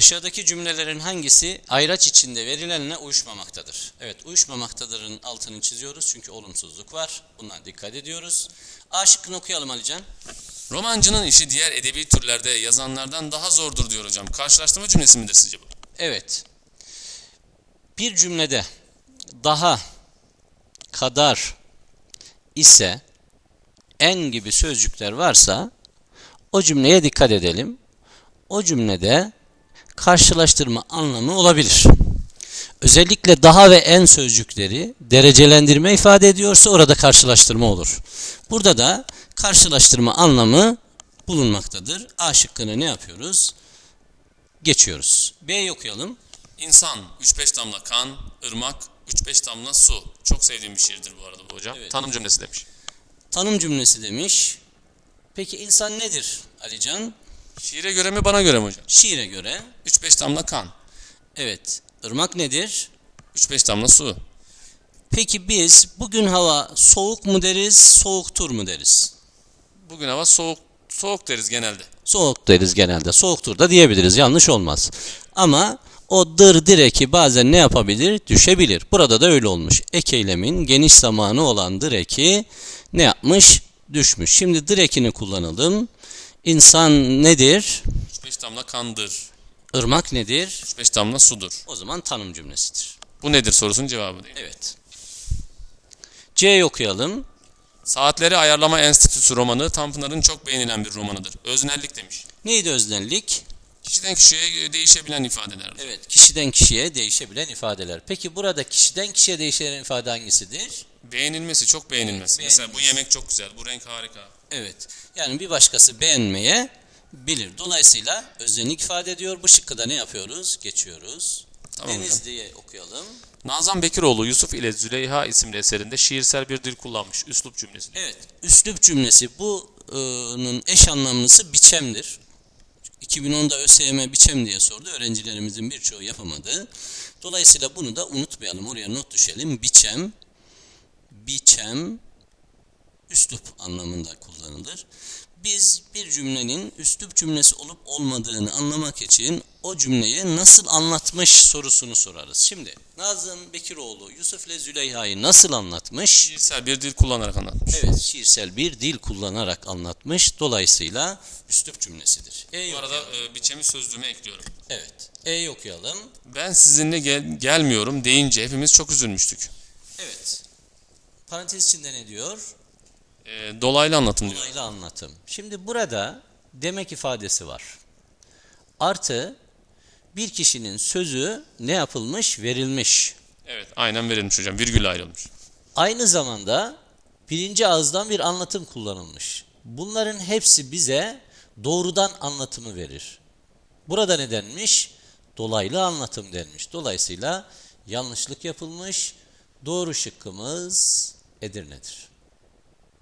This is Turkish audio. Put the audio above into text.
Aşağıdaki cümlelerin hangisi ayraç içinde verilenle uyuşmamaktadır? Evet, uyuşmamaktadırın altını çiziyoruz çünkü olumsuzluk var. Buna dikkat ediyoruz. A şıkkını okuyalım Alican. Romancının işi diğer edebi türlerde yazanlardan daha zordur diyor hocam. Karşılaştırma cümlesi midir sizce bu? Evet. Bir cümlede daha, kadar, ise, en gibi sözcükler varsa o cümleye dikkat edelim. O cümlede karşılaştırma anlamı olabilir. Özellikle daha ve en sözcükleri derecelendirme ifade ediyorsa orada karşılaştırma olur. Burada da karşılaştırma anlamı bulunmaktadır. A şıkkını ne yapıyoruz? Geçiyoruz. B'yi okuyalım. İnsan 3-5 damla kan, ırmak 3-5 damla su. Çok sevdiğim bir şiirdir bu arada bu hocam. Evet. Tanım cümlesi demiş. Tanım cümlesi demiş. Peki insan nedir Alican? Şiire göre mi bana göre mi hocam? Şiire göre 3-5 damla kan, evet. Irmak nedir? 3-5 damla su. Peki biz bugün hava soğuk mu deriz, soğuktur mu deriz? Bugün hava soğuk soğuk deriz genelde. Soğuk deriz genelde. Soğuktur da diyebiliriz. Yanlış olmaz. Ama o dır direki bazen ne yapabilir? Düşebilir. Burada da öyle olmuş. Ek eylemin geniş zamanı olan direki ne yapmış? Düşmüş. Şimdi direkini kullanalım. İnsan nedir? 3-5 damla kandır, Irmak nedir? 3-5 damla sudur. O zaman tanım cümlesidir. Bu nedir sorusunun cevabı değil. Evet. C'yi okuyalım. Saatleri Ayarlama Enstitüsü romanı Tanpınar'ın çok beğenilen bir romanıdır. Öznellik demiş. Neydi öznellik? Kişiden kişiye değişebilen ifadeler. Evet, kişiden kişiye değişebilen ifadeler. Peki burada kişiden kişiye değişen ifade hangisidir? Beğenilmesi, çok beğenilmesi. Evet, Mesela bu yemek çok güzel, bu renk harika. Evet. Yani bir başkası beğenmeye bilir. Dolayısıyla öznellik ifade ediyor. Bu şıkkı da ne yapıyoruz? Geçiyoruz. Tamam Deniz hocam. diye okuyalım. Nazan Bekiroğlu Yusuf ile Züleyha isimli eserinde şiirsel bir dil kullanmış. Üslup cümlesi. Evet. Üslup cümlesi bunun eş anlamlısı biçemdir. 2010'da ÖSYM biçem diye sordu. Öğrencilerimizin birçoğu yapamadı. Dolayısıyla bunu da unutmayalım. Oraya not düşelim. Biçem, biçem, üslup anlamında kullanılır. Biz bir cümlenin üslup cümlesi olup olmadığını anlamak için o cümleyi nasıl anlatmış sorusunu sorarız. Şimdi Nazım Bekiroğlu Yusuf ile Züleyha'yı nasıl anlatmış? Şiirsel bir dil kullanarak anlatmış. Evet, şiirsel bir dil kullanarak anlatmış. Dolayısıyla üslup cümlesidir. E'yi Bu arada e, biçemi sözlüğüme ekliyorum. Evet. E'yi okuyalım. Ben sizinle gel- gelmiyorum deyince hepimiz çok üzülmüştük. Evet. Parantez içinde ne diyor? E, dolaylı anlatım diyor. Dolaylı anlatım. Şimdi burada demek ifadesi var. Artı bir kişinin sözü ne yapılmış? Verilmiş. Evet, aynen verilmiş hocam. Virgülle ayrılmış. Aynı zamanda birinci ağızdan bir anlatım kullanılmış. Bunların hepsi bize doğrudan anlatımı verir. Burada ne denmiş? Dolaylı anlatım denmiş. Dolayısıyla yanlışlık yapılmış. Doğru şıkkımız Edirne'dir.